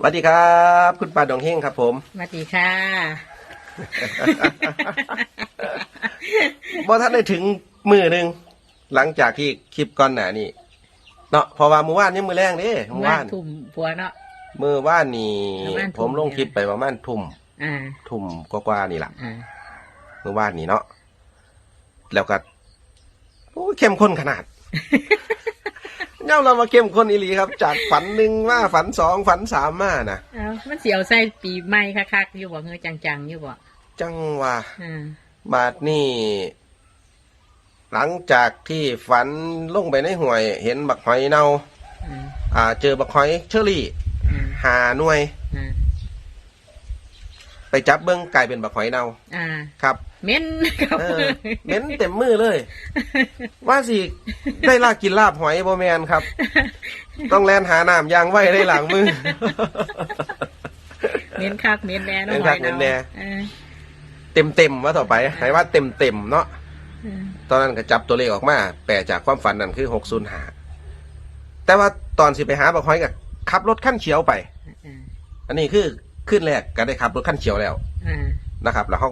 สวัสดีครับ คุณป้าดองเฮงครับ ผมสวัสดีค่ะบ่ท่านได้ถึงมือหนึ่งหลังจากที่คลิปก่อนหน้านี่เนาะเพราะว่ามือว่านนี่มือแรงเด้มือว่าว่านทุ่มผัวเนาะ มือว่านนี่ประมาณทุ่ม ผมลงคลิปไปประมาณทุ่มอ่า ทุ่มกว่าๆนี่แหละอ่า มือว่านนี่เนาะแล้วก็โอ้ยเข้มข้นขนาด เน่าเรามาเข้มข้นอีหลีครับ จากฝันหนึ่งมาฝันสองฝันสามมานะเอามันเสียวใส่ปีใหม่คักๆอยู่บ่เงยจังๆอยู่บ่จังว่าอ่าบาดนี่หลังจากที่ฝันลงไปในห่วย เห็นบักหอยเนาอ่า อ่า เจอบักหอยเชอรี่อ่าหาหน่วยอ่า ไปจับเบิ้งกลายเป็นบักหอยเนาอ่า ครับเม้นครับเออเหม็นเต็มมือเลย ว่าสิได้ลากกินลาบหอยบ่แมนครับ ต้องแลนหาน้ำยางไว้ได้หลังมือ เม้นคักเม้นแน่เนาะเม้นคักหอยาเม้นแน่เออเต็มเต็มๆว่าต่อไปให้ว่าเต็มเต็มๆเนาะเออตอนนั้นก็จับตัวเลขออกมา แปลจากความฝันนั่นคือหกศูนย์หาแต่ว่าตอนสิไปหาบักหอยกับขับรถขั้นเขียวไปอ่าอันนี้คือ ขึ้นแรกก็ได้ขับรถขั้นเขียวแล้วอ่านะครับ แล้วเขา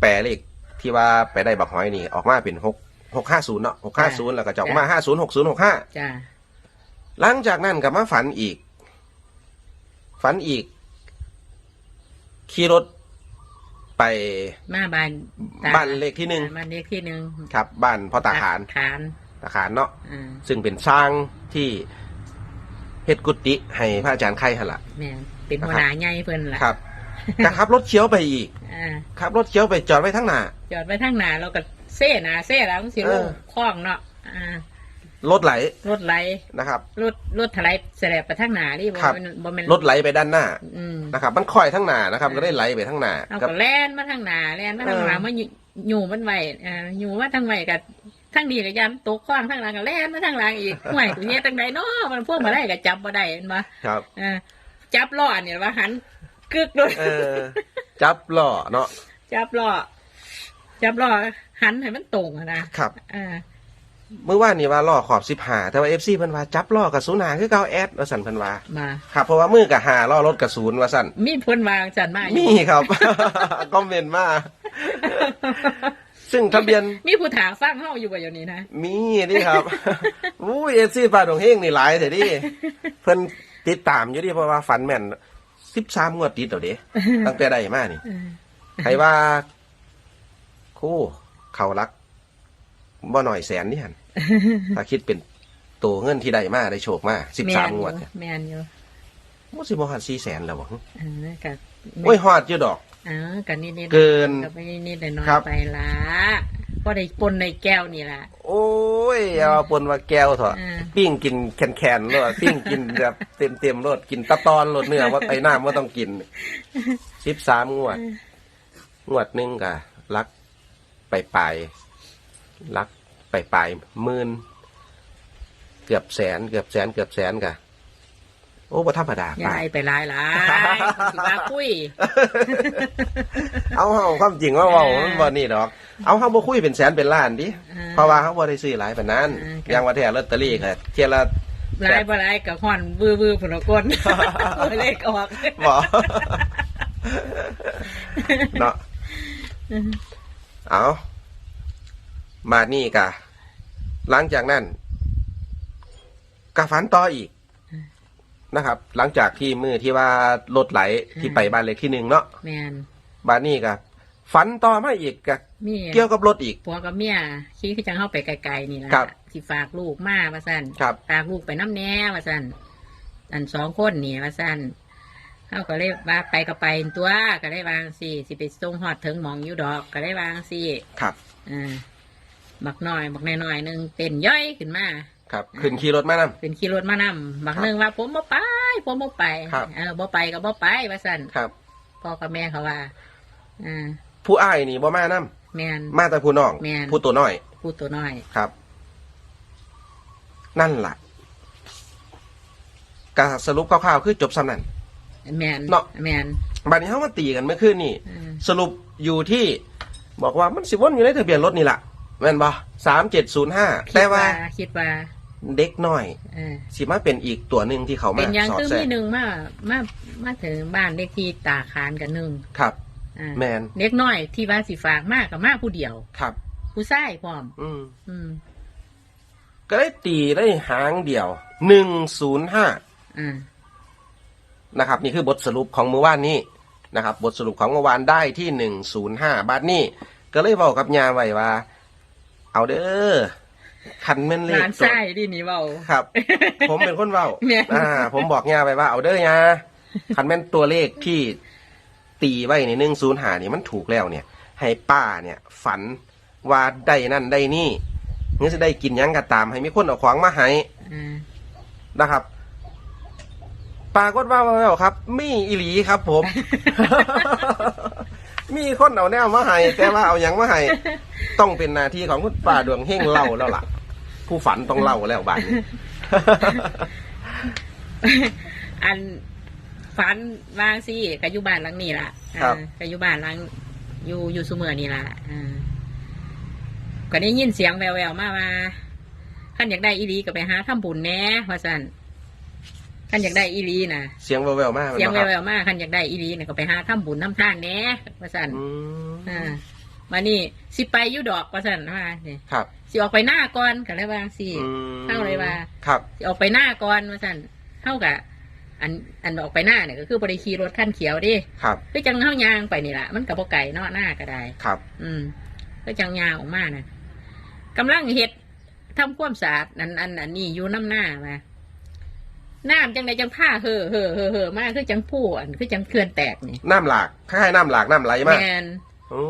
แปลเลขที่ว่าไปได้บักหอยนี่ออกมาเป็นหกหกห้าศูนย์เนาะหกห้าศูนย์แล้วก็จะออกมาห้าศูนย์หกศูนย์หกห้าจ้าหลังจากนั้นก็มาฝันอีก ฝันอีก ขี่รถไปมาบ้านตบ้านเลขที่หนึ่งบ้านเลขที่หนึ่งครับ บ้านพ่อตาขานขานตาขานเนาะอ่าซึ่งเป็นสร้างที่เฮ็ดกุฏิให้พระอาจารย์ไข่หันละแม่น เป็นหัวหน้าใหญ่เพิ่นล่ะครับก็ขับรถเขียวไปอีกอ่าขับรถเขียวไปจอดไว้ทั้งหน้า จอดไว้ทางหน้าเราก็เซ่หนาเซ่แล้วมันสิลเองอคล้องเนาะอ่ารถไหลรถไหลนะครับ รถรถถลายแสลบไปทางหน้าดิบ่ครับ แม่นบ่แม่นรถไหลไปด้านหน้าอืมนะครับ มันค่อยทั้งหน้านะครับ ก็ได้ไหลไปทั้งหน้าเอากับก็แล่นมาทางหน้าแล่นมาทางหลังเออมาอยู่อยู่มันไว้อ่าอยู่มาทางไว้ก็ทางดีก็ยันตกคล้องทางหลังก็แล่นมาทางหลังอีกห่วยตัวเนี้ยทางใดเนาะมันพวกมาได้ก็จับบ่ได้เห็นบ่ ครับ อ่า จับล้อเนี่ยว่าหันกึกเลยเออ จับล้อเนาะ จับล้อจับล้อหันให้มันตรงอะนะครับ อ่าเมื่อวานนี่ว่าล้อขอบสิบหาแต่ว่าเอฟซีเพิ่นว่าจับล้อกับศูนย์หาคือเก้าแอดว่าสั่นเพิ่นว่ามา ครับ เพราะว่ามือกับหาล้อรถกับศูนย์ว่าสั่นมีพ้นวางจันมาอยู่ มีครับ คอมเมนต์มา ซึ่งทะเบียน มีผู้ถามฟังเฮาอยู่บ่อย่างนี้นะ มีนี่ครับ อู้เอฟซีปลาดงเฮงนี่หลายแต่ดิเพิ่น ติดตามอยู่ดิเพราะว่าฝันแม่นสิบสามงวดติดเดี๋ยวเด้ตั้งแต่ได้มานี่ใครว่าครู่เขารักบ่หน่อยแสนนี่หันถ้าคิดเป็นตัวเงินที่ได้มาได้โชคมาสิบสามงวดแม่นอยู่มันสิบ่หันสี่แสนแล้วบ่เออกับโอ้ยฮอดอยู่ดอกเออกับนิดนิดเกินกับไปนิดๆหน่อยครับๆไปละก็ได้ปนในแก้วนี่ล่ะโอ้ ยเอาปนว่าแก้วเถอะอืมปิ้งกินแคนๆรถปิ้งกินแบบเต็มเต็มๆรถกินตะตอนรถเนื้อว่าไอ้น้ำว่าต้องกินสิบสามงวด งวดหนึ่งกะลักไปปลายๆลักไปปลายๆหมื่นเกือบแสนเกือบแสนเกือบแสนกะ โอ้บ่ธรรมดาอย่าปลายให้ไปหลายหลายสิว่าคุย เอาเฮาความจริงว่าเว้ามันบ่นี่ดอก เอาเฮาบ่คุยเป็นแสนเป็นล้านดิอ่าเพราะว่าเฮาบ่ได้ซื้อหลายปานนั้นอ่าครับ อย่างว่าแท้ลอตเตอรี่ก็เที่ยละ หลายบ่หลายกับห่อนวือวือผุนกลเลขออกบ่เนาะเอามานี่กะ หลังจากนั้นกะฝันต่ออีก นะครับ หลังจากที่มือที่ว่ารถไหลที่ไปบ้านเล็กที่หนึ่งเนาะแมนบ้านนี้กะฝันต่อมาอีกกะมีเกี่ยวกับรถอีกผัวกับเมียขี้คือจังเข้าไปไกลๆนี่แหละครับที่ฝากลูกมาว่าสั่นครับฝากลูกไปน้ำแน่ว่าสั่นอันสองคนนี่ว่าสั่นเขาก็เลยว่าไปก็ไปตัวก็ได้วางสิสิไปส่งหอดถึงหมองอยู่ดอกก็ได้วางสิครับอ่าบักน้อยบักน้อยๆหนึ่งเป็นย่อยขึ้นมา ครับขึ้นขี่รถมานำเป็นขี่รถมานำบักหนึ่งว่าผมบ่ไป ผมบ่ไปครับ เออบ่ไปก็บ่ไปว่าสั่นครับ พ่อกับแม่เขาว่าอ่าผู้อ้ายนี่บ่มานํแม่น มาแต่ผู้น้องแม่น ผู้ตัวน้อยพูดตัวน้อย ครับ นั่นล่ะกาสรุปคร่าวๆคือจบสำนัน แม่นเนาะ แม่นบัดนี้เขามาตีกันเมื่อคืนนี่ อ่าสรุปอยู่ที่ บอกว่ามันสิวนอยู่ในทะเบียนรถนี่แหละแม่นบ่สามเจ็ดศูนย์ห้าคิดแต่ว่า คิดว่า เด็กน้อย เออสิมาเป็นอีกตัวหนึ่งที่เขามาเป็นหยังสอดคือแทรมีกหนึ่งมามามาถึงบ้านเลขที่ตาคานกันหนึ่งครับ อ่าแมนเด็กน้อยที่ว่าสิฝากมากกับมาผู้เดียว ครับ ผู้ชายพร้อม อืมอืมก็ได้ตีได้หางเดียวหนึ่งศูนย์ห้า อ่า นะครับนี่คือบทสรุปของเมื่อวานนี้นะครับ บทสรุปของเมื่อวานได้ที่หนึ่งศูนย์ห้าบาทนี้ก็เลยบอกกับยาไว้ว่า เอาเด้อ คันแม่นเลหขลานตัวชายดินี่เว้าครับ ผมเป็นคนเว้าแม่น อ่า ผมบอกยาไปว่าเอาเด้อยาคันแม่นตัวเลขที่ตีไว้ในหนึ่งศูนย์หานี่มันถูกแล้วเนี่ย ให้ป้าเนี่ย ฝันว่าได้นั่นได้นี่นี่จะได้กินหยังก็ตาม ให้มีคนเอาของมาให้อ่านะครับปรากฏว่าแล้วครับ มีอีหลีครับผม มีคนเอาแนวมาให้แต่ว่าเอาหยังมาให้ต้องเป็นหนาทีของคุณป้าดวงเฮงเล่าแล้วล่ะ ผู้ฝันต้องเล่าแล้วบ้านนี้ อันฝันวางสิกอยู่บ้านหลังนี้ล่ะครับอ่ากอยู่บ้านหลัง อยู่อยู่สุเมือนี่ล่ะอ่าก็ได้ยินเสียงแววๆมาว่าขันอยากได้อีหลีก็ไปหาทำบุญแหน่ว่าสัน ขันอยากได้อีหลีนะเสียงแววๆมากเสียงนะแวครับวๆมาขันอยากได้อีหลีเนี่ยก็ไปหาทำบุญน้ำทานแหน่ว่าสันอืมอ่ามานี่สิไปอยู่ดอกว่าสันว่าสิครับสิออกไปหน้าก่อนก็เลยว่าสิอืมเข้าเลยว่า ครับสิออกไปหน้าก่อนว่าสันเท่ากับอันอันออกไปหน้าเนี่ยก็คือบริขี่รถขั้นเขียวดิครับคือจังเท่ายางไปนี่แหละมันกับพไก่เนาะหน้าก็ได้ครับ อืมก็จังยางออกมานะกำลังเฮ็ดทำความสะอาดอันอันอันนี้อยู่น้ำหน้ามา น้ำจังใดจังผ้าเห่อเห่อเห่อเห่อมากคือจังผู้อันคือจังเคลื่อนแตกนี่น้ำหลากคล้ายๆน้ำหลากน้ำไหลมากแมนโอ้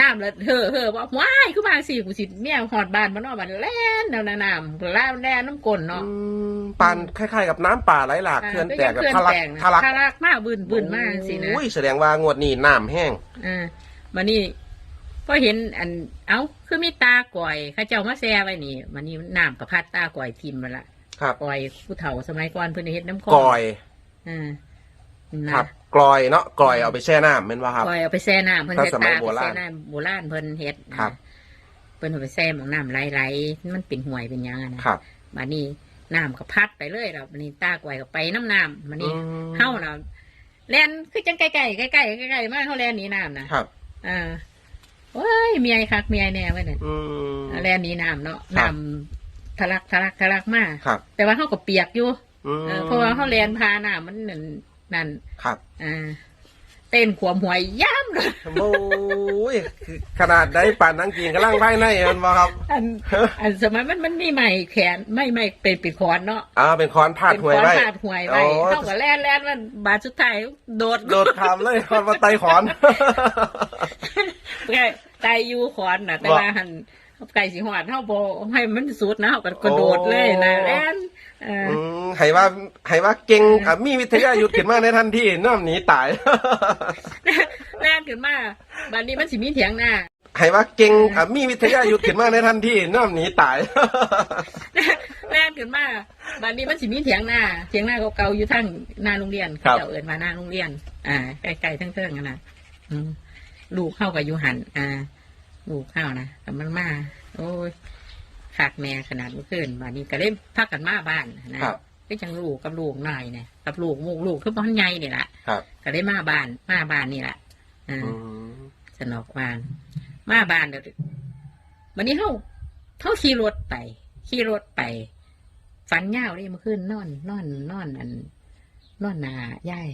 น้ำแล้วเห่อเห่อว่าว้ายคือมาสิกูสิแม่หอดบานมานอกบ้านแล่นแนวน้ำล่าแล่น้ำกลนเนาะอืมปานคล้ายๆกับน้ำป่าไหลหลากเคลื่อนแตกก็แบบยังทะลักเคลื่อนแตกนะทะลักทะลักมากบืนบืนมากสินะอุ้ยแสดงว่างวดนี้น้ำแห้งอ่ามานี่พอเห็นอันเอ้าคือมีตาก่อยเข้าเจ้ามาแซ่ไว้นี่มันนี่น้ำกับพัดตาก่อยทิมมาละ ครับก่อยผู้เฒ่าสมัยก่อนเพิ่นเฮ็ดน้ำกลอยอ่านะครับกลอยเนาะกลอยเอาไปแช่น้ำเป็นว่าครับ ก่อยเอาไปแซ่น้ำเพิ่นถ้าเฮ็ดสมัตายโบไปราณแซ่น้ำโบราณเพิ่นเฮ็ดครับ เพิ่นเอาไปแซ่หมองน้ำไหลๆมันเป็นห่วยเป็นหยังอะนะครับมานี่น้ำก็พัดไปเลยแล้วมันนี่ตาก่อยก็ไปน้ำน้ำมันนี่อืม เฮาน่ะแล่นคือจังใกล้ๆใกล้ๆใกล้ๆมากเฮาแล่นหนีน้ำนะครับ อ่าโอ้ยเมียคักเมียแน่ไว้เนี่ย อืม แลนหนี้น้ำเนาะครับ น้ำ ทะลักทะลักทะลักมากครับ แต่ว่าเขาก็เปียกอยู่อืมเออเพราะว่าเขาแลนพาน้ำมันนั่นนั่นครับอ่าเต้นขวมหวยย่ำเลยโอ้ยขนาดได้ป่านนังกินกำลังภายในมันบ่ครับอันอันสมัยมันมันนี่ใหม่แขนไม่ไม่เป็นปิดคอนเนาะอ่าเป็นคอนพาดเป็นหวยคอนไว้พาดหวยไว้โอ้เท่ากับแลนแลนมันบาดสุดท้ายโดดโดดทำเลยคอนมาไตขอนไก่ไตอยูขอนน่ะ แต่ว่าหัน ไก่สีหอดเท่าโบให้มันสุดนะเขาก็กระโดดเลยนะแลนเอออืมให้ว่าให้ว่าเก่งอะมีวิทยายุทธขึ้นมาในทันทีน้ำหนีตายแล่นขึ้นมาบัดนี้มันสิมีเถียงหน้าให้ว่าเก่งอะมีวิทยายุทธขึ้นมาในทันทีน้ำหนีตายแล่นขึ้นมาบัดนี้มันสิมีเถียงหน้าเถียงหน้าเก่าๆอยู่ทางหน้าโรงเรียนครัเขาบเจ้าเอิญมาหน้าโรงเรียน อ่าใกล้ๆเทิงๆกันนะอืมลูกเข้ากับยูหันอ่า ลูกเข้านะแต่มันมาโอ้ยขากแม่ขนาดเมื่อคืนบัดนี้ก็เลยพักกันมาบ้านนะครับ ก็จังลูกกับลูกหน่อยเนี่ยกับลูกมูกลูกคือบ้านใหญ่นี่แหละครับ ก็ได้มาบ้านมาบ้านนี่แหละอ่าอืมสนอกบ้าน มาบ้านเดี๋ยววันนี้เขาเขาขี่รถไปขี่รถไปฝันยาวเลยเมื่อคืนนอน นอนนอนอันนอนหนาย่าย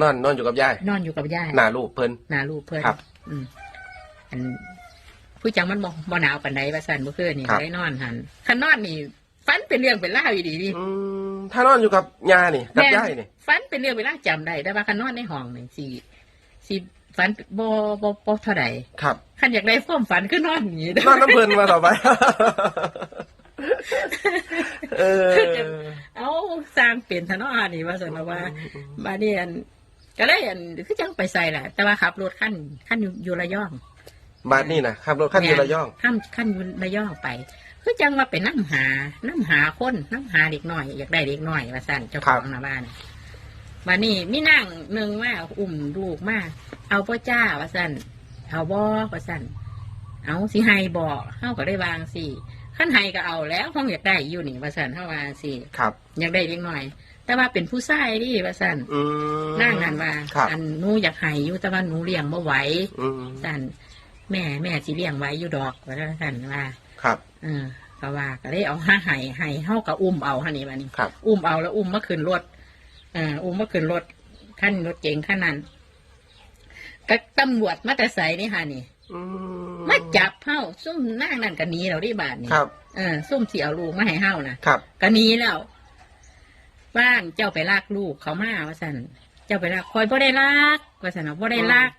นอนนอนอยู่กับยายนอนอยู่กับย่าย หน้าลูกเพิ่น หนาลูกเพื่อนครับ อืมอัน ผู้จังมันบ่บ่หนาวปานใดว่าสั่นเมื่อคืนนี่ครับ ได้นอนหันคันนอนนี่ฝันเป็นเรื่องเป็นเล่าวอยู่ดีดิอืมถ้านอนอยู่กับยานี่กับยายนี่ฝันเป็นเรื่องเป็นเล่าวจำได้แต่ว่าคันนอนในห้องนี่สิสิฝันบ่บ่บ่เท่าใดครับคันอยากได้ความฝันคือนอนอย่างนี้เด้อนอนน้ำเพลินมาต่อไป เออ เอาสร้างเปลี่ยนทะเนอนี่ว่าสนว่า บาเดียนก็เลยอันคือจังไปใส่แหละแต่ว่าขับรถขั้นขั้นอยู่อยู่ระยอง มานี่นะขับรถขั้นอยู่ระยองขั้นขั้นอยู่ระยองไป คือจังว่าไปนั่งหานั่งหาคนนั่งหาเด็กน้อย อยากได้เด็กน้อยว่าสั่นเจ้าของหน้าบ้านมานี่มีนั่งหนึ่งว่าอุ่มลูกมาเอาพ่อจ้าว่าสั่นเอาบ่ว่าสั่นเอาสิให้บ่เฮาก็ได้วางสิขั้นไห้ก็เอาแล้วห้องอยากได้อยู่นี่ว่าสันเฮาว่าสิครับ อยากได้เล็กหน่อยแต่ว่าเป็นผู้ชายดิว่าสันอืมนั่งนั่นว่าครับอันหนูอยากให้อยู่แต่ว่าหนูเลี้ยงบ่ไหวอืมสัน แม่แม่สิเลี้ยงไว้อยู่ดอกว่าสันว่า ครับ เออก็ว่าก็เลยเอาห้าไห้ไห้เฮากับอุ้มเอาฮะนี่บัดนี้ ครับ อุ้มเอาแล้วอุ้มมาขึ้นรถเอออุ้มมาขึ้นรถขั้นรถเก๋งขั้นนั้นก็ตำรวจมาแต่ใส่นี่ฮะนี่อืมาจับเฮาซุ่มนั่งนั่นก็หนีเราได้บาทนี่ครับ เออซุ่มเสียลูกมาให้เฮานะครับ ก็หนีแล้วบ้านเจ้าไปลากลูกเขามาว่าสันเจ้าไปลากคอยบ่ได้ลากว่าสันว่าบ่ได้ลาก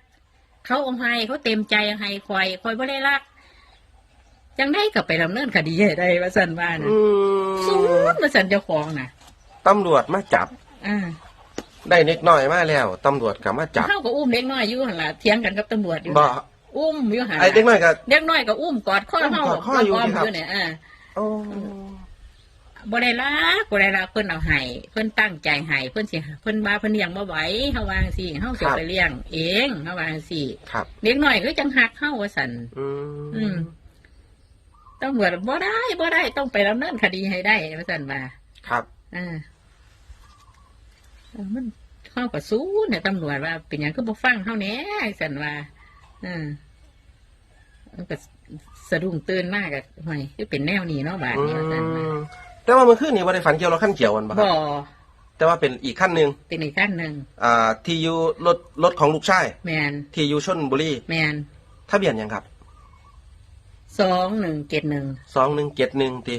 เขาเอาให้เขาเต็มใจเอาให้คอยคอยบ่ได้ลากจังได้ก็ไปดำเนินคดีให้ได้ว่าสันว่านะอืสูมดมาสันเจ้าของนะตำรวจมาจับ อ่าได้เล็กน้อยมาแล้ว ตำรวจก็มาจับเท่ากับอุ้มเด็กน้อยอยู่หันละเถียงกันกับตำรวจอยู่บ่อุ้มอยู่หันไอ้เด็กน้อยก็ เด็กน้อยก็อุ้มกอดข้อเฮากอดข้ออยู่มครับอยู่เนี่ยอ่า โอ้ บ่ได้รักบ่ได้รักเพิ่นเอาให้เพิ่นตั้งใจให้เพิ่นสิเพิ่นว่าเพิ่นเลี้ยงบ่ไหวเฮาวาจั่งสิเฮาสิไปเลี้ยง เองเฮาวาจั่งสิครับ เด็กน้อยก็จังหักเฮาว่าซั่นอือืมมตำรวจบ่ได้บ่ได้ต้องไปดำเนินคดีให้ได้ว่าซั่นว่าครับอ่าเออมันเข้ากับสู้เนี่ยตำรวจว่า เป็นอย่างก็บ่ฟังเขาแหน่สันว่าอ่ามันก็สะดุ้งตื่นมากอะห่วยคือเป็นแนวนี้เนาะบาดอืนี้ว่าสันว่าม แต่ว่าเมื่อคืนนี้บ่ได้ฝันเกี่ยวรถขั้นเกี่ยวกันบ่ครับบ่แต่ว่าเป็นอีกขั้นหนึ่งเป็นอีกขั้นหนึ่งอ่าที่อยู่รถรถของลูกชายแมนที่อยู่ชนบุรีแมนทะเบียนหยังครับสองหนึ่งเจ็ดหนึ่งสองหนึ่งเจ็ดหนึ่งตี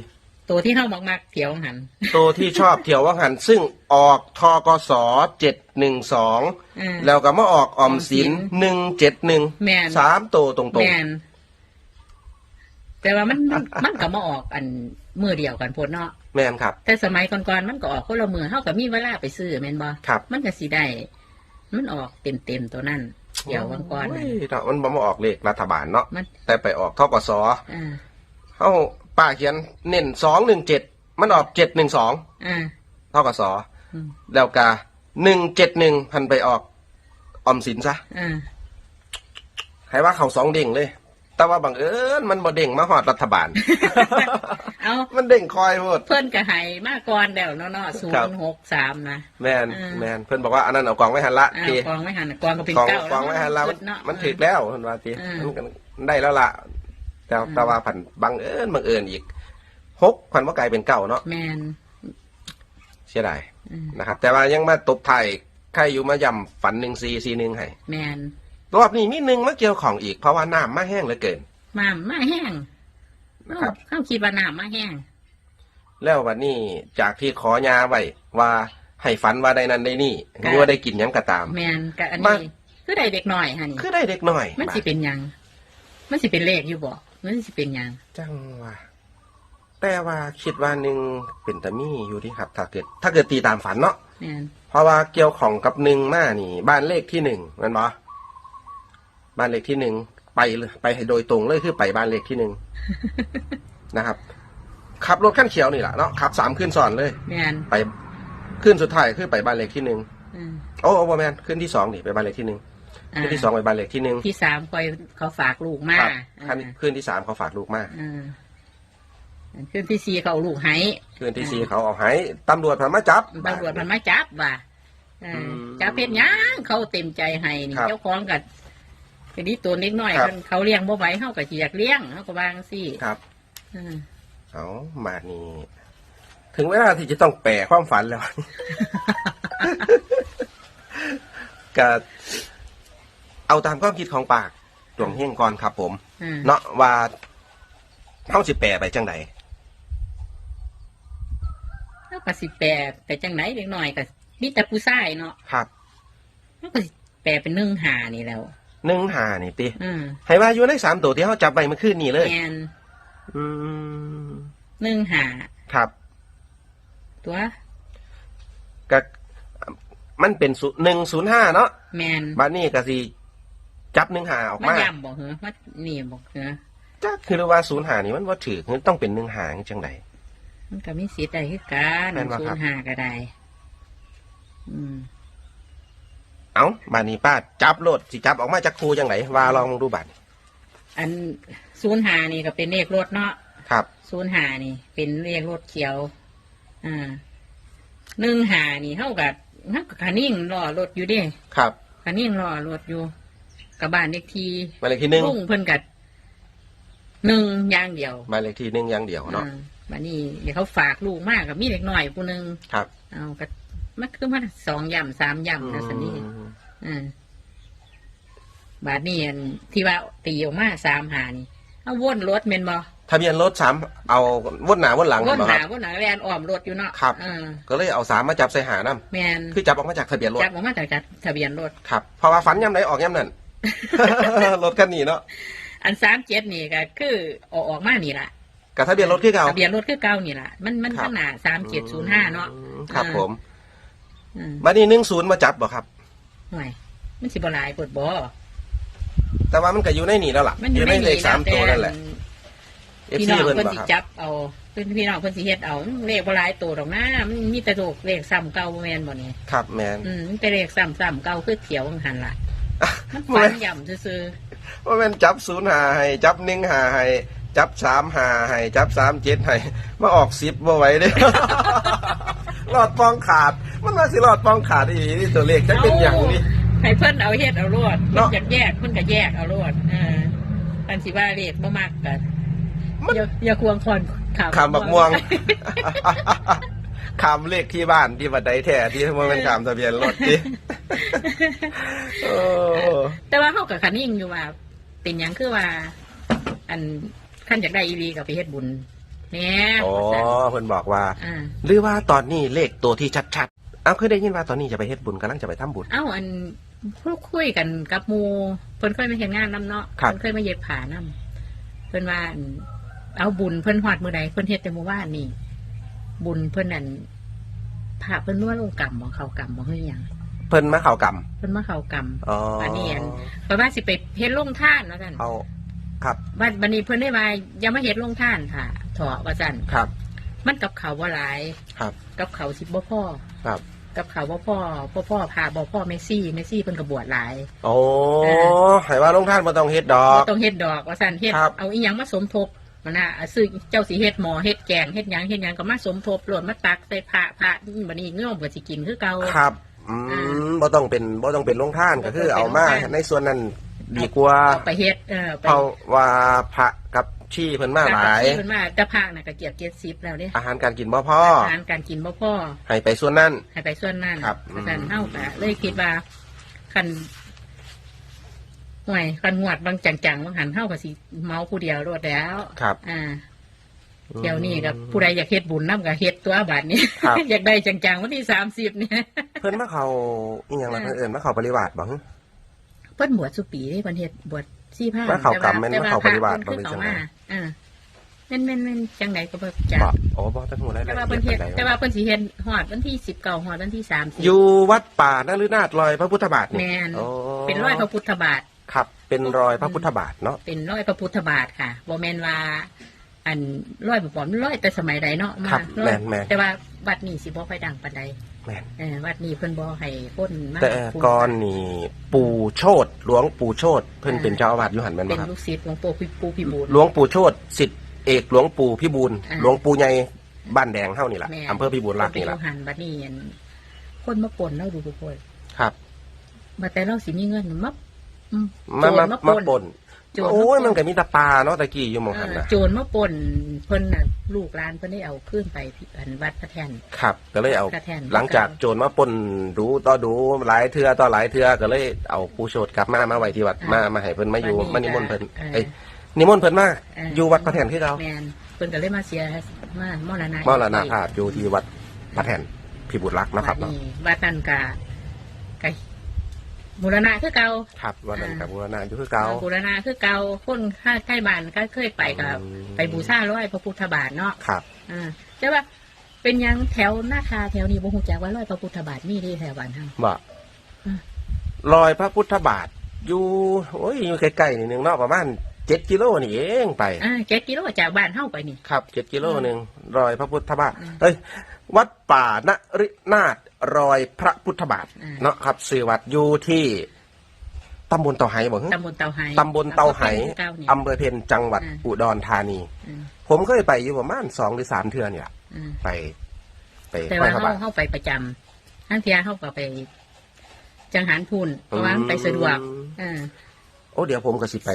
ตัวที่เข้ามากๆเถียวหัน ตัวที่ชอบเที่ยวว่างหัน ซึ่งออกทกสเจ็ดหนึ่งสองอ่าแล้วก็มาออกออมสินออมสินหนึ่งเจ็ดหนึ่งแมนสามตัวตรงแมนแต่ว่ามันมันมันก็มาออกอัน มือเดียวกันพดเนาะๆแม่นครับ แต่สมัยก่อนๆมันก็ออกคนละมือเฮาก็มีเวลาไปซื้อแม่นบ่ครับมันก็สิได้มันออกเต็มๆตัวนั้นเดี๋ยววันก่อนโอ้น่ะยเนาะมันบ่มาออกเลขรัฐบาลเนาะมันแต่ไปออกทกสอ่าเอ้าป้าเขียนเน้นสองหนึ่งเจ็ดมันออกเจ็ดหนึ่งสองอ่าทกสอืมแล้วก็หนึ่งเจ็ดหนึ่งพันไปออกออมสินซะอ่าให้ว่าเขาสองเด้งเลย แต่ว่าบังเอิญมันบ่เด้งมาหอดรัฐบาล เอามันเด้งคอยโพดเพิ่นก็ให้มาก่อนแล้วเนาะเนาะศูครับนย์หกสามนะแมนอืมแมนเพื่อนบอกว่าอันนั้นเอากองไว้หันละอ่าทีกองไม่หันกองก็เป็นกองเก้ากองไว้หันละมันเนาะมันถึกแล้วเพิ่นว่าทีอืมมันก็ได้แล้วล่ะแต่อืมแต่ว่าผันบังเอิญบังเอิญอีกหกพันว่ากลายเป็นเก่าเนาะแมนเสียดายอืมนะครับ แต่ว่ายังมาตบไทายใครอยู่มาย่ำฝันหนึ่งซีซีหนึ่งให้แมน รอบนี้มีหนึ่งมาเกี่ยวของอีกเพราะว่าน้ำมาแห้งเหลือเกินมามาแห้งนะครับ เข้าคิดว่าน้ำมาแห้ง แล้ววันนี้จากที่ขอยาไว้ว่าให้ฝันว่าได้นั้นได้นี่หรือว่าได้กินหยังก็ตาม แมนกับอันมานี้คือได้เด็กหน่อยฮะนี่คือได้เด็กหน่อยมันสิเป็นหยัง มันสิเป็นเลขอยู่บ่มันสิเป็นหยัง จังว่าแต่ว่าคิดว่าหนึ่งเป็นตะมี่อยู่ที่ครับถ้าเกิด ถ้าเกิดตีตามฝันเนาะแมนเพราะว่าเกี่ยวของกับหนึ่งมานี่ บ้านเลขที่หนึ่งแมันบอ บ้านเลขที่หนึ่งไปเลยไปให้โดยตรงเลยคือไปบ้านเลขที่หนึ่งนะครับ ขับรถขั้นเขียวนี่แหละเนาะขับสามขึ้นซ้อนเลย แมนไปขึ้นสุดท้ายคือไปบ้านเลขที่หนึ่งอืมโอ้โอ้แมนขึ้นที่สองนี่ไปบ้านเลขที่หนึ่งอ่าขึ้นที่สองไปบ้านเลขที่หนึ่งที่สามคอยเขาฝากลูกมาครับอ่าขั้นขึ้นที่สามเขาฝากลูกมาอ่าขึ้นที่สี่เขาเอาลูกให้ ขึ้นที่สี่เขาเอาให้ตำรวจผ่านมาจับ ตำรวจมันมาจับว่ะอ่าอืมจับเพชรยังเขาเต็มใจให้นี่ครับ เจ้าของกัน ทีนี้ตัวนิดหน่อยครับ มันเขาเลี้ยงบ่ไหวเขาก็สิอยากเลี้ยงเขาก็วางสิครับอ่าเอามานี่ถึงเวลาที่จะต้องแปลความฝันแล้ว ก็เอาตามความคิดของปากหลวงเฮงก่อนครับ ผมอ่าเนาะว่าเขาสิแปลไปจังไดเขาก็สิแปลแต่จังไหนเล็กหน่อยก็มีแต่ผู้ชายเนาะครับเขาก็สิแปลเป็นหนึ่งหานี่แล้ว หนึ่งหานี่ติอืมให้ว่าอยู่ในสามตัวที่เขาจับไปเมื่อคืนนี้เลย แมนอืมหนึ่งหาครับตัวก็มันเป็นหนึ่งศูนย์ห้าเนาะแมนบ้านนี้ก็สิจับหนึ่งหาออกมามาย่ำบอกเหรอมานี่บอกเหรอจักคือว่าศูนย์หานี่มันว่าถือคือต้องเป็นหนึ่งหาจังไดมันก็มีสิทธิ์ใดคือการแม่นบ่ศูครับนย์หาก็ได้ อืม เอาบานนี้ป้าจับโลดสิจับออกมาจากครูจังไหนว่าลองดูบัตรอันศูนย์หานี่ก็เป็นเลขรถเนาะครับศูนย์หานี่ เป็นเลขรถเขียว อ่าหนึ่งหานี่เท่ากับเท่ากับขานิ่งรอรถอยู่เด้ครับขานิ่งรอรถอยู่กับบ้านเลขทีหมายเลขที่หนึ่งลุงเพิ่นกัดหนึ่งอย่างเดียวหมายเลขที่หนึ่งอย่างเดียวเนาะอ่าบ้านนี้เดี๋ยวเขาฝากลูกมากกับมีเด็กหน่อยผู้หนึ่งครับ เอาก็มันคือมันสองย่ำสามย่ำนะสันนี่ อืม อ่าบาทนี่อันที่ว่าตีออกมาสามหานี่เอาวนรถเมนบอทะเบียนรถสามเอาวนหนาวนหลังวนบ่หคนารับวนหนาแลนอ้อมรถอยู่เนาะครับอ่าก็เลยเอาสามมาจับใส่หานํแมนคือจับออกมาจากทะเบียนรถจับออกมาจากจากทะเบียนรถครับเพราะว่าฝันย่ำไหนออกย่ำนั่นรถคันนี้เนาะอันสามเจ็ดนี่ก็คือออกออกมานี่ล่ะกับทะเบียนรถคือเก่าทะเบียนรถคือเก่านี่ล่ะมันมันครับข้างหน้าสามเจ็ดศูนย์ห้าเนาะอืมครับอ่าผมอืมบัดนี้หนึ่งศูนย์มาจับบ่ครับ ห่วยมันสิบหลายปวดบ่แต่ว่ามันก็อยู่ในนี่แล้วล่ะมันอยู่ในเลขสามตัวนั่นแหละเอฟพี่ซีน้องเพิ่นเพิ่นบ่สิครับ จับเอาเพิ่นพี่น้องเพิ่นสิเฮ็ดเอาเลขบ่หลายตัวดอกนะมันมีแต่ตัวเลขซ้ำเก่าบ่แม่นบ่นี่ครับแมนอืมมันเป็นเลขซ้ำซ้ำเก่าคือเขียวจังหันล่ะมันแม่ฝันนย่ำซื่อว่าแม่นจับศูนย์หาให้จับหนึ่งหาให้จับสามหาให้จับสามเจ็ดให้มาออกสิบบ่ไหวเด้ หลอดปองขาด มันว่าสิหลอดปองขาดอีนี่ตัวเลขจะเป็นอย่างนี้ๆให้เพิ่นเอาเฮ็ดเอารวดเพิ่เนาะนอยากแยกเพิ่นก็แยกเอารวดเอออันสิว่าเลขบ่มักก็มันอย่าอย่าควงคอนขาวขามบักม่วงขามเลขที่บ้านที่บัดใดแท้ที่มันเป็นขามทะเบียนรถดิโอ้แต่ว่าเฮากับคันนิ่งอยู่ว่า เป็นหยังคือว่า อันคันอยากได้อีหลีก็ไปเฮ็ดบุญ แหน่อ๋อว่าซั่นเพิ่นบอกว่า อ่า หรือว่าตอนนี้เลขตัวที่ชัดๆ เอาเคยได้ยินว่าตอนนี้จะไปเฮ็ดบุญกำลังจะไปทำบุญ เอ้าอันพูดคุยกันกับหมูเพิ่นเคยมาเห็นงานนํเนาะครับ เพิ่นเคยมาเย็บผ้านํเพิ่นว่าอั่นเอาบุญเพิ่นฮอดมื้อใดเพิ่นเฮ็ดแต่มื้อวานนี่บุญเพิ่นนั่นพระเพิ่นว่าลงกรรมบ่เข้ากรรมบ่เฮ็ดหยังเพิ่นมาเข่ากรรมเพิ่นมาเข้ากรรม อ๋ออันนี้อัน เพราะว่าสิไปเฮ็ดลงทานว่าซั่นเอาครับ บัดบัดนี้เพิ่นได้มาอย่ามาเฮ็ดลงทานค่ะ เถาะว่าซั่นครับ มันกับเขาวบ่หลาย ครับ กับเขาวสิบ่พ่อ ครับ กับเขาวบ่พ่อพ่อพ่อพาบ่พ่อเมสซี่เมสซี่เพิ่นก็บวชหลาย โอ้เอ ให้ว่าลงท่านมาต้องเฮ็ดดอบ่กต้องเฮ็ดดอกว่าซั่นเฮ็ดครับ เอาอีหยังมาสมทบมันน่ะอะซื้อเจ้าสิเฮ็ดหมอเฮ็ดแกงเฮ็ดหยังเฮ็ดหยังก็มาสมทบโหลดมาตักใส่ผ้าผ้าบัดนี้โยมก็สิกินคือเก่า ครับ อือ่มบ่ต้องเป็นบ่ต้องเป็นลงท่านก็คือเอามาบ่ต้องเป็นโรงทาน ในส่วนนั้นดีกว่าเอาไปเฮ็ดเออไป เพราะว่าพระกับ ชีเพิ่นมาหลาย เพิ่นมาแต่พระน่ะก็เกียรติ70แล้วเด้อาหารการกินบ่พออาหารการกินบ่พอให้ไปส่วนนั้นให้ไปส่วนนั้นครับเพราะฉะนั้นอืมเฮาก็เลยคิดว่าคันห่วยคันงวดบางจังๆบางหันเฮาก็สิเมาผู้เดียวรวดแล้ว ครับ อ่าเดี๋ยวนี้กับผู้ใดอยากเฮ็ดบุญนำก็เฮ็ดตัวบาดนี้ครับอยากได้จังๆวันที่30เนี่ยเพิ่นมาเข้าอีหยังล่ะเพิ่นเอิ้นมาเข้าปริวาสบ่ฮึเพิ่นบวชสุปีนี่เพิ่นเฮ็ดบวช สี่ผ้าว่าเขากรรมแม่นว่าเขาปฏิบัติแต่ว่าพระเพิ่นคือบ่เขาเป็นจังมาใดอ่าแม่นแม่นแม่นจังไดก็บ่จักบ่โอ้บ่ต้องฮู้รายแต่ละว่าเอีเพิ่ยนดเฮ็ดปานใดแต่ว่าเพิ่นสิเฮ็ดฮอดวันที่19ฮอดวันที่30อยู่วัดป่านฤนาถรอยพระพุทธบาทนี่แม่นโอ้เป็นร้อยพระพุทธบาท ครับ เป็นรอยพระพุทธบาทเนาะ เป็นร้อยพระพุทธบาทค่ะบ่แม่นว่า อันร้อยบ่ปอมร้อยแต่สมัยใดเนาะมาครับร้อยแม่นแม่น แต่ว่าวัดนี้สิบ่ค่อยดังปานใด แม่นเออวัดนี้เพิ่นบ่ให้คนมาแต่ปลูก่อนนี่ปู่โชตหลวงปู่โชตเพิ่นเป็นเจ้าอาวาสอยู่หันแม่นเป็บ่นครับลูกศิษย์หลวงปู่พิปูพิบูล หลวงปู่โชตสิทธิเอกหลวงปู่พิบูลอ่าหลวงปู่ใหญ่บ้านแดงเฮานี่แหละแม่อำเภอพิบูลรักษ์นี่แหละเพิ่ไปอยู่หันบัดนี้อันคนมาปนเราดูทุกคนครับ บัดแต่เราสิมีเงินมาอืมมาโจรมามาปน โจรมาปนโอ้ยมันก็มีแตาปลาเนาะตะกี้อยู่หมองหันเออนะโจรมาปนเพิ่นน่ะลูกหลานเพิ่นได้เอาขึ้นไปที่อันวัดพระแท่น ครับ ก็เลยเอากระแทน หลังจากโจรมาปนดูต่อดูหลายเทือต่อหลายเทือก็เลยเอาผู้โชตกลับมามาไว้ที่วัดมามาให้เพิ่นมาอยู่มานิมนต์เพิ่นเอ้ยนิมนต์เพิ่นมาอยู่วัดพระแทนคือเราแมนเพิ่นก็เลยมาเสียมามรณะมรณภาพอยู่ที่วัดพระแทนพิบูลรักษ์นะครับวัเนาะดนี้วัดนั่นกะกะ มูรณะคือเก่าครับวันนั้นกับบูรณะอยู่คือเก่าบูรณะคือเก่าคนข้าใกล้บ้านก็เคยไปกับอืมไปบูชาร้อยพระพุทธบาทเนาะครับอ่าแต่ว่าเป็นหยังแถวหน้าคาแถวนี้บ่ฮู้จักว่าร้อยพระพุทธบาทมีที่แถวบ้านเฮาบ่อืมรอยพระพุทธบาทอยู่โอ้ยอยู่ใกล้ๆนี่หนึงเนาะประมาณเจ็ดกิโลนี่เองไปอ่าเจ็ดกิโลจากบ้านเฮาไปนี่ครับเจ็ดกิโลหนึ่งรอยพระพุทธบาทอืมเอ้ยวัดป่านรินาถ รอยพระพุทธบาทอืมเนาะครับสื่อวัดอยู่ที่ตำบลเตาไหบ่ฮึตำบลเตาไฮตำบลเตาไหเก้านี่อำเภอเพนจังหวัดอืมอุดรธานีอืมผมเคยไปอยู่ประมาณสองหรือสามเทือนเนี่ยอืมไป ไปแต่ไหว้ว่าพระเขาบาทเข้าไปประจำทั้งเทียเข้าก็ไป จังหันพูนเพราะว่ามันไปสะดวกอืมเออโอ้เดี๋ยวผมก็สิไป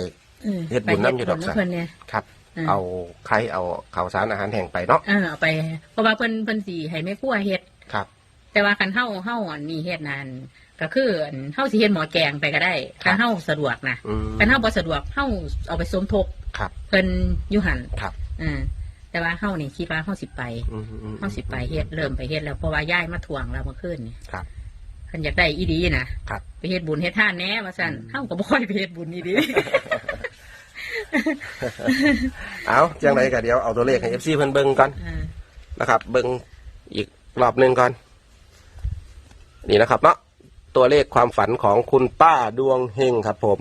ออเฮ็ดบุญนำอยู่ดอกไปสัเฮ็บุญำเพิ่นเนี่ยครับเออเอาใครเอาข่าวสารอาหารแห่งไปเนาะเออเอาไปเพราะว่าเพิ่นเพิ่นสีให้แม่ครัวเฮ็ดครับ แต่ว่าคันเฮาเฮาอันนี้เฮ็ดนานก็คืออันเฮาสิเฮ็ดหมอแกงไปก็ได้คันเฮาสะดวกนะอืม คันเฮาบ่สะดวกเฮาเอาไปสมทบครับ เพิ่นอยู่หันครับเออแต่ว่าเฮานี่คิดว่าเฮาสิไปอืมอืมอืมเฮาสิไปเฮ็ดเริ่มไปเฮ็ดแล้วเพราะว่าย้ายมาทวงแล้วเมื่อคืนนี่ครับเพิ่นอยากได้อีดีนะครับ ไปเฮ็ดบุญเฮ็ดทานแหน่ว่าซั่นอืมเฮาก็บ่ค่อยไปเฮ็ดบุญอีดี เอาจังไรก็เดี๋ยวเอาตัวเลขให้เอฟซีเพิ่นเบิ่งก่อนเออนะครับเบิ่งอีกรอบหนึ่งก่อน นี่นะครับเนาะตัวเลขความฝันของคุณป้าดวงเฮงครับผม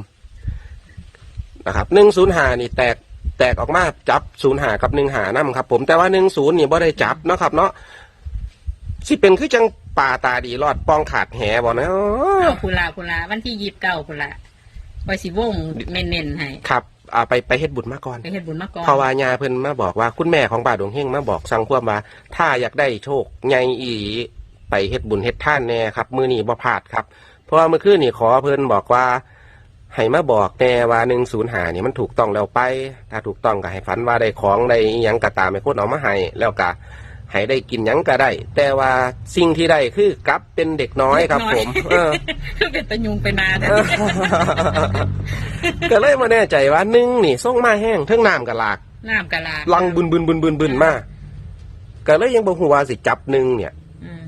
นะครับหนึ่งศูนย์หานี่แตกแตกออกมาจับศูนย์หากับหนึ่งหานํครับ ผมแต่ว่าหนึ่งศูนย์นี่บ่ได้จับเนาะครับเนาะสิเป็นคือจังป่าตาดีรอดป้องขาดแหบ่นะเอาพุนละพุนละวันที่29พุนละไว้สิวงเน้นๆให้ครับอ่าไปไปเฮ็ดบุญมาก่อนไปเฮ็ดบุญมาก่อนเพราะว่าญาเพิ่นมาบอกว่าคุณแม่ของป้าดวงเฮงมาบอกสั่งความว่า ถ้าอยากได้โชคใหญ่อีหลี ไปเฮ็ดบุญเฮ็ดท่านแน่ครับมื้อนี้บ่พลาดครับ เพราะว่าเมื่อคืนนี่ขอเพิ่นบอกว่าให้มาบอกแน่ว่า105นี่มันถูกต้องแล้วไป ถ้าถูกต้องก็ให้ฝันว่าได้ของได้อิหยังก็ตามให้คนเอามาให้แล้วก็ให้ได้กินหยังก็ได้ แต่ว่าสิ่งที่ได้คือกลับเป็นเด็กน้อยครับ ผม เออคือเป็นตะยุงไปนาแต่ก็เลยมาแน่ใจว่าหนึ่งนี่ส่งมาแห้งเทิงน้ำกับหลากน้ำกะลาลังบึนบึนบึนบึนบึนมาก็เลยยังบ่ฮู้ว่าสิจับหนึ่งเนี่ยอืม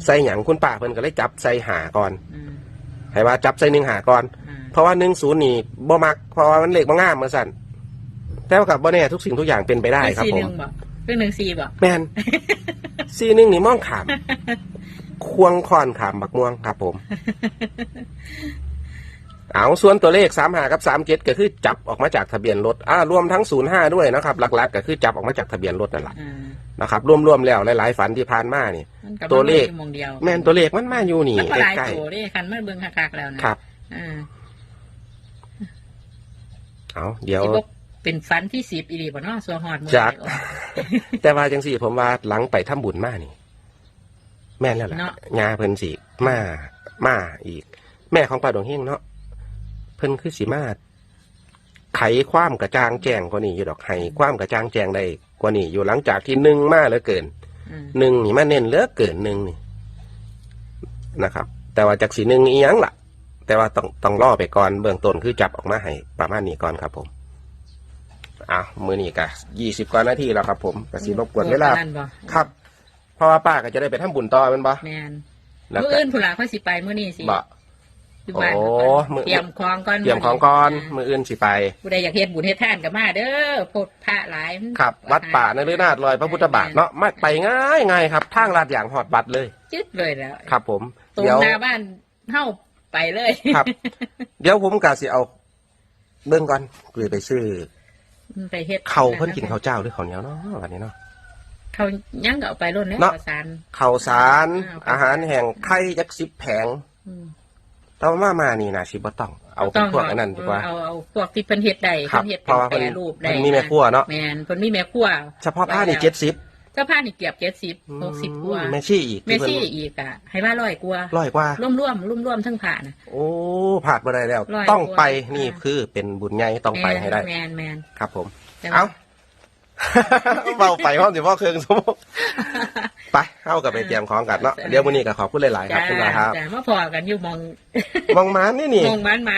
ใส่หยังคุณป้าเพิ่นก็เลยจับใส่หาก่อนอืมให้ว่าจับใส่หนึ่งหาก่อนอืมเพราะว่าหนึ่งศูนย์นี่บ่มักเพราะว่ามันเลขบ่งามมาสั่นแต่ว่ากับบ่แน่ทุกสิ่งทุกอย่างเป็นไปได้ครับสี่ผหมนึ่งบอกเรื่องหนึ่งสี่บอกแมนซีหนึ่งนี่มองขาม ควงคอนขามบักม่วงครับผม เอาส่วนตัวเลขสามหากับสามเจ็ดก็คือจับออกมาจากทะเบียนรถอ่ารวมทั้งศูนย์ห้าด้วยนะครับหลักๆ ก็คือจับออกมาจากทะเบียนรถนั่นแหละอ่า นะครับรวมๆแล้วหลายๆฝันที่ผ่านมานี่ มันก็ตัวเลขบ่ได้มองเดียวแม่นตัวเลขมันมาอยู่นี่มันก็หลายใกล้ตัวเด้คันเมื่อเบิ่งคักๆแล้วนะๆครับ อ่าเอาเดี๋ยวสิบ่เป็นฟันที่สิบอีดีบ่เนาะสัวหอดมือจักแต่ว่าจังสี่ผมว่าหลังไปทำบุญมานี่ แม่นแล้วล่ะเนาะ งาเพิ่นสิมามาอีก แม่ของป้าดวงเฮงเนาะเพิ่นคือสิมา ไขความกระจ่างแจ้งกว่านี้อยู่ดอกไขความกระจ่างแจ้งได้กว่านี้อยู่หลังจากที่หนึ่งมาเหลือเกินอืมหนึ่งนี่มาเน้นเหลือเกินหนึ่งนี่นะครับ แต่ว่าจากสีหนึ่งอีหยังล่ะ แต่ว่าต้องต้องรอไปก่อนเบื้องต้นคือจับออกมาให้ประมาณนี้ก่อนครับผมอ้าวมือนี้กะยี่สิบกว่านาทีแล้วครับ ผมกะสีรบกวนเวลานั่นบ่ครับเพราะว่าป้าก็จะได้ไปทำบุญต่อแมันบ่แม่นแล้วมื้อก็อื่นพุ่นล่ะค่อยสิไปมื้อนี้สิบ่ อยู่บ้านโอ้ก่อนมื้อ เตรียมของก่อนเตรียมของก่อนมืออื่นสิไป ผู้ใดอยากเฮ็ดบุญเฮ็ดทานก็มาเด้อโพดพระหลายครับ วัดป่านฤนาถรอยพระพุทธบาทเนาะมาไปง่ายง่ายครับทางลาดอย่างหอดบัตรเลย จึ๊ดเลยแล้วครับ ผม ตรงเดี๋ยว หน้าบ้านเฮาไปเลยครับ เดี๋ยวผมกะสิเอาเบิ่งก่อนคือไปซื้อไปเฮ็ดเขาวเพิ่นกินข้าวเจ้าหรือข้าวเหนียวเนาะวันนี้เนาะ เขายังก็เอาไปรุ่นแล้วเนาะ ข้าวสารข้าวสารอ่าอาหารแห่งไข่จักสิบแผง อืม แต่ว่ามามานี่นะสิบ่ต้องเอาเป็นพวกอันนั้นดีกว่า เอาเอาพวกที่เพิ่นเฮ็ดได้ครับเพิ่นเฮ็ดเพเป็นราะว่าแปเพิ่นรรูปได้เพิ่นมีแม่ครัวเนาะแม่นเพิ่นมีแม่ครัว เฉพาะผ้านี่เจ็ดสิบเจ้าผ้านี่เกือบ70 60กว่าแม่ชี่อีกแม่ซี่อีกอะให้ว่าร้อยกว่าร้อยกว่าร่วมๆรวมๆทั้งผ่านะโอ้ผ่านมาได้แล้วร้อยต้องไปกว่านี่คือเป็นบุญใหญ่ต้องไปให้ได้แม่นแม่นครับผมแต่ว่าเอา เบาไปห้องสิพ่อเครื่องสมองไปเข้ากับไปเตรียมของกันเนาะเดี๋ยววันนี้ก็ขอบคุณหลายๆครับคุณนายครับจ้ามาพอกันอยู่หมองมองมานี่นี่หมองมันมา